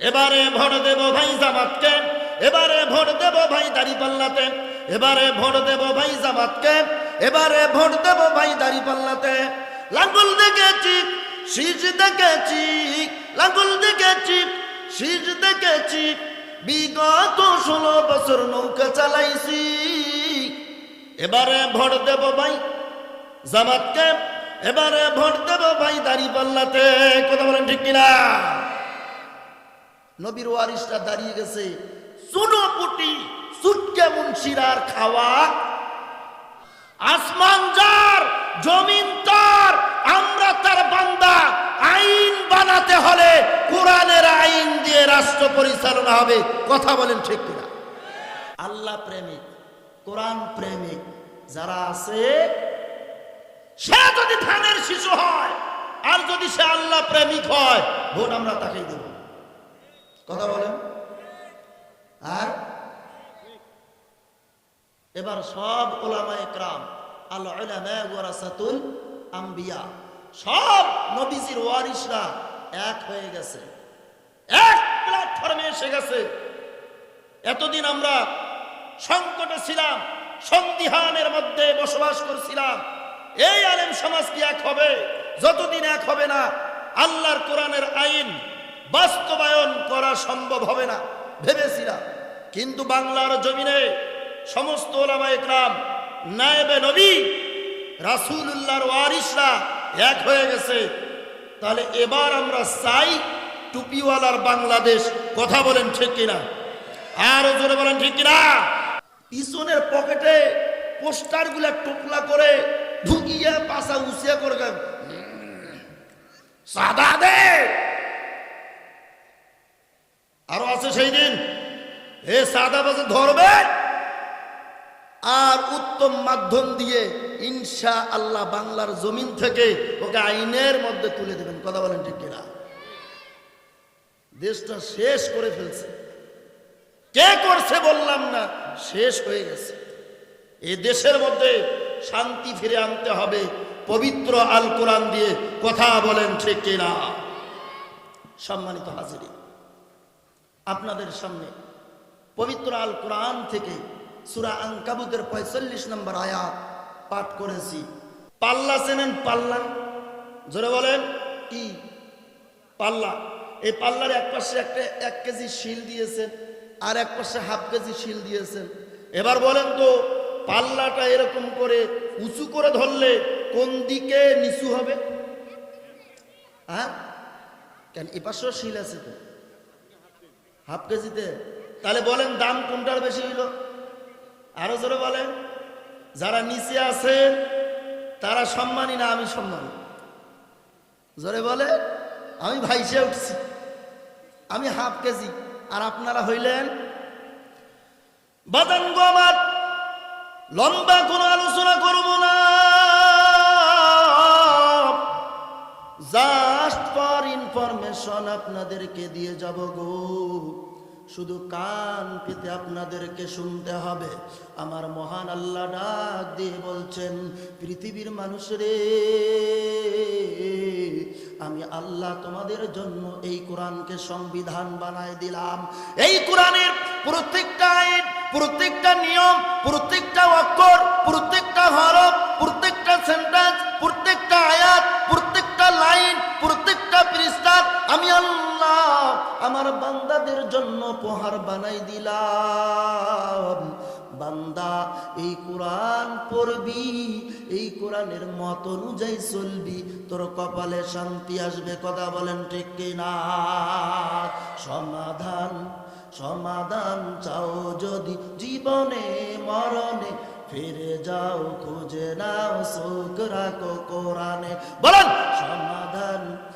এবারে ভোট দেব ভাই জামাতকে, এবারে ভোট দেব ভাই দাড়িপাল্লাতে, এবারে ভোট দেব ভাই জামাতকে, এবারে ভোট দেব ভাই দাড়িপাল্লাতে। লাঙ্গল দেখেছি শীষ দেখেছি, লাঙ্গল দেখেছি শীষ দেখেছি। বিগত ষোলো বছর নৌকা চালাইছি। এবারে ভোট দেব ভাই জামাতকে, এবারে ভোট দেব ভাই দাড়িপাল্লাতে। কথা বলেন ঠিক কিনা? নবীর ওয়ারিসরা দাঁড়িয়ে গেছে। চুনোপুটি সুটকে মুন্সিরার খাওয়া। আসমান যার, জমিন তার, আমরা তার বান্দা। আইন বানাতে হলে কোরআনের আইন দিয়ে রাষ্ট্র পরিচালনা হবে। কথা বলেন ঠিক কিনা? আল্লাহ প্রেমিক, কোরআন প্রেমিক, যারা আছে, সে যদি ধানের শিশু হয়, আর যদি সে আল্লাহ প্রেমিক হয়, ভোট আমরা তাকেই দেব। কথা বলেন। আর এবার সব ওলামা একরাম আম্বিয়া, সব এক হয়ে গেছে। এক গেছে। এতদিন আমরা ছিলাম, সন্দিহানের মধ্যে বসবাস করছিলাম। এই আলেম সমাজ কি এক হবে? যতদিন এক হবে না, আল্লাহর কোরআনের আইন বাস্তবায়ন করা সম্ভব হবে না। ভেবেছিলাম। কিন্তু বাংলার জমিনে সমস্ত নবী এক হয়ে গেছে। তাহলে এবার আমরা চাই টুপিওয়ালার বাংলাদেশ কথা বলেন ঠিক কিনা? আরও জোরে বলেন ঠিক কিনা? পিছনের পকেটে পোস্টারগুলা টুকলা করে ঢুকিয়ে পাশা উচিয়া করে। সাদা দে! আরও আছে সেই দিন। এ সাদা বাজে ধরবে। আর উত্তম মাধ্যম দিয়ে ইনশা আল্লাহ বাংলার জমিন থেকে ওকে আইনের মধ্যে তুলে দেবেন। কথা বলেন ঠিক কিনা? দেশটা শেষ করে ফেলছে। কে করছে বললাম না, শেষ হয়ে গেছে। এ দেশের মধ্যে শান্তি ফিরে আনতে হবে, পবিত্র আল কোরআন দিয়ে। কথা বলেন ঠিক কিনা? সম্মানিত হাজিরি আপনাদের সামনে। পবিত্র আল কোরআন থেকে সুরা আঙ্কাবুতের পঁয়তাল্লিশ নম্বর আয়াত পাঠ করেছি। পাল্লা চেনেন পাল্লা? জোরে বলেন, কি? পাল্লা। এই পাল্লার এক পাশে একটা এক কেজি শিল দিয়েছেন আর এক পাশে হাফ কেজি শিল দিয়েছেন। এবার বলেন তো, পাল্লাটা এরকম করে উঁচু করে ধরলে কোন দিকে নিচু হবে? হ্যাঁ? কেন এ পাশেও শিল আছে তো? হাফ কেজিতে। তাহলে বলেন দাম কোনটার বেশি হইল? আরও জোরে বলেন। যারা নিচে আছে, তারা সম্মানী না আমি সম্মানী? জোরে বলে আমি ভাইসে উঠছি। আমি হাফ কেজি। আর আপনারা হইলেন? বাদান গো আমার, লম্বা কোনো আলোচনা করব না। জাস্ট ইনফরমেশন আপনাদেরকে দিয়ে যাব গো। শুধু কান পেতে আপনাদেরকে শুনতে হবে। আমার মহান আল্লাহ ডাক দিয়ে বলছেন, পৃথিবীর মানুষরে, আমি আল্লাহ তোমাদের জন্য এই কোরআনকে সংবিধান বানায় দিলাম। এই কোরআনের প্রত্যেকটা আইন, প্রত্যেকটা নিয়ম, প্রত্যেকটা অক্ষর, প্রত্যেকটা হরফ, প্রত্যেকটা সেন্টেন্স প্রত্যেকটা আয়াত বান্দাদের জন্য উপহার বানাই দিলাম। বান্দা, এই কোরআন পড়বি, এই কোরআনের মত অনুযায়ী চলবি। তোর কপালে শান্তি আসবে, কথা বলেন ঠিক কিনা? সমাধান সমাধান চাও যদি জীবনে, মরণে। ফিরে যাও, খুঁজে নাও সুখ রাখো কোরআনে। বলেন, সমাধান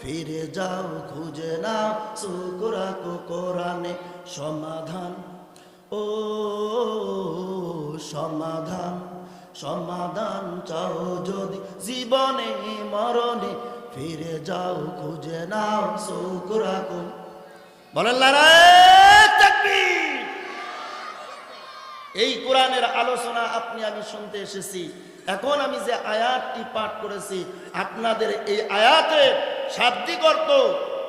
ফিরে যাও, খুঁজে সুখ রাখো কোরআনে সমাধান। ও সমাধান সমাধান চাও যদি জীবনে, মরণে ফিরে যাও, খুঁজে নাও রাখো। বলেন এই কোরআনের আলোচনা আপনি, আমি শুনতে এসেছি। এখন আমি যে আয়াতটি পাঠ করেছি, আপনাদের এই আয়াতের শাব্দিক অর্থ,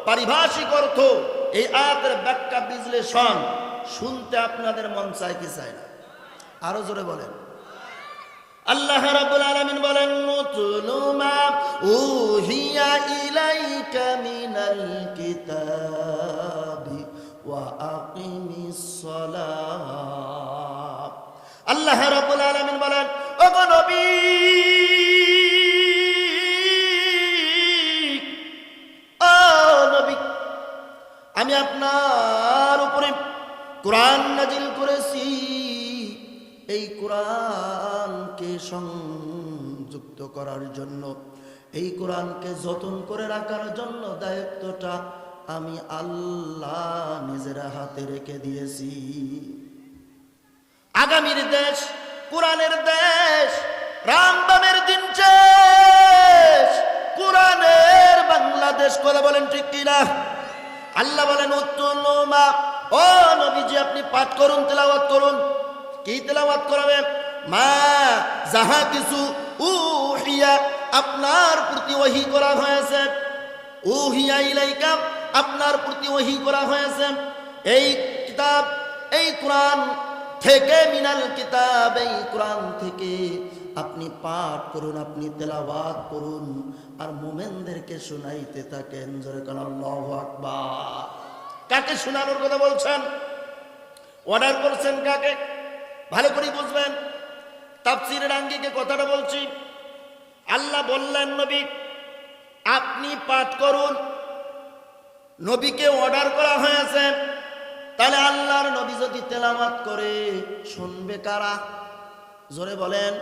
পারিভাষিক অর্থ, এই আয়াতের ব্যাখ্যা, বিশ্লেষণ শুনতে আপনাদের মন চায় কি চায় না? আরও জোরে বলেন। আল্লাহ রাব্বুল আলামিন বলেন, নুতলু মা উহিয়া ইলাইকা মিনাল কিতাবি ওয়া আকিমিস সালাহ আল্লাহ রাব্বুল আলামিন বলেন, ওগো নবী এই কোরআনকে সংযুক্ত করার জন্য, এই কোরআনকে যতন করে রাখার জন্য দায়িত্বটা আমি আল্লাহ নিজের হাতে রেখে দিয়েছি। আগামীর দেশ, কোরআনের দেশ রামবামের দিন শেষ। কোরআনের বাংলাদেশ কথা বলেন ঠিক কিনা? আল্লাহ বলেন উত্তমা ও নবীজি, আপনি পাঠ করুন, তেলাওয়াত করুন। কি তেলাওয়াত করবেন মা, যাহা কিছু উহিয়া আপনার প্রতি ওহি করা হয়েছে, উহিয়া ইলাইকা আপনার প্রতি ওহি করা হয়েছে, এই কিতাব, এই কোরআন থেকে, মিনাল কিতাব, এই কোরআন থেকে আপনি পাঠ করুন, আপনি তেলাওয়াত করুন, আর মোমেনদেরকে শোনাইতে থাকেন। জোরে আল্লাহু আকবার। কাকে শোনানোর কথা বলছেন? অর্ডার করছেন কাকে? ভালো করে বুঝবেন। তাফসিরের আঙ্গিকে কথাটা বলছি। আল্লাহ বললেন, নবী, আপনি পাঠ করুন। নবীকে অর্ডার করা হয়েছে। তাহলে আল্লাহর নবী যদি তেলামাত করে, শুনবে কারা? জোরে বলেন।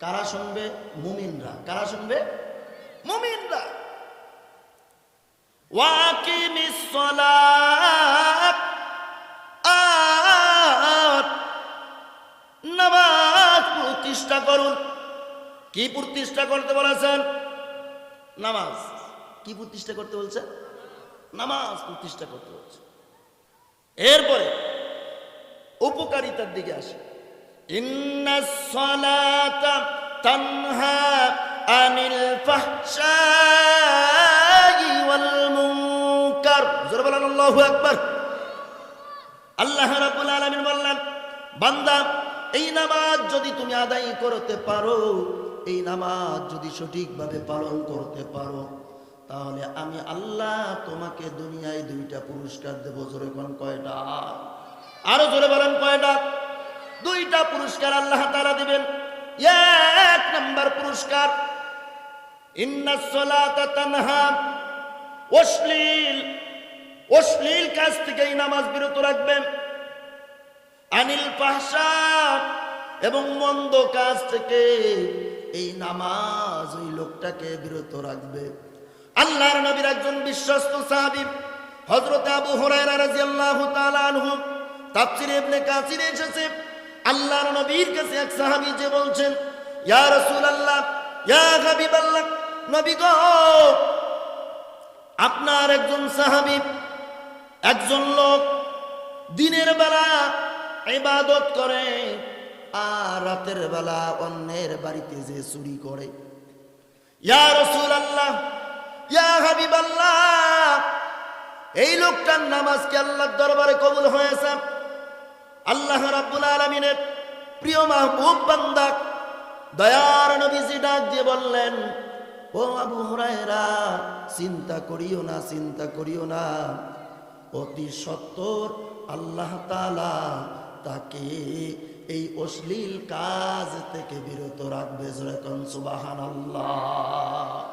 কারা শুনবে? মুমিনরা। কারা শুনবে? মুমিনরা। ওয়াকিমিস সালাত। নামাজ প্রতিষ্ঠা করুন। কি প্রতিষ্ঠা করতে বলেছেন? নামাজ। কি প্রতিষ্ঠা করতে বলছেন নামাজ প্রতিষ্ঠা করতে বলছে। এরপরে উপকারিতার দিকে আসে। আনিল আল্লাহ বললেন, বান্দা এই নামাজ যদি তুমি আদায় করতে পারো, এই নামাজ যদি সঠিকভাবে পালন করতে পারো, তাহলে আমি আল্লাহ তোমাকে দুনিয়ায় দুইটা পুরস্কার দেব। জোরে কোন কয়টা? আরও জোরে বলেন কয়টা? দুইটা পুরস্কার আল্লাহ তারা দিবেন। এক নাম্বার পুরস্কার অশ্লীল অশ্লীল কাজ থেকে এই নামাজ বিরত রাখবেন। আনিল পাহসা এবং মন্দ কাজ থেকে এই নামাজ ওই লোকটাকে বিরত রাখবে। আল্লাহর নবীর একজন বিশ্বস্ত সাহাবী, হযরত আবু হুরায়রা রাদিয়াল্লাহু তাআলা আনহু, তাফসীরে ইবনে কাসিরে এসেছে। আল্লাহর নবীর কাছে এক সাহাবী যে বলছেন, ইয়া রাসূলুল্লাহ, ইয়া হাবিবাল্লাহ, নবী গো, আপনার একজন সাহাবী, একজন লোক দিনের বেলা ইবাদত করে। আর রাতের বেলা অন্যের বাড়িতে যে চুরি করে। ইয়া রাসূলুল্লাহ, ইয়া হাবিবাল্লাহ, এই লোকটার দরবারে কবুল হয়েছে? আল্লাহ রাব্বুল আলামিনের প্রিয় মাহবুব বান্দা, দয়ার নবীজি ডাক দিয়ে বললেন, ও আবু হুরায়রা, চিন্তা করিও না, চিন্তা করিও না। অতি সত্তর আল্লাহ তাআলা তাকে এই অশ্লীল কাজ থেকে বিরত রাখবে যেরকম সুবাহান আল্লাহ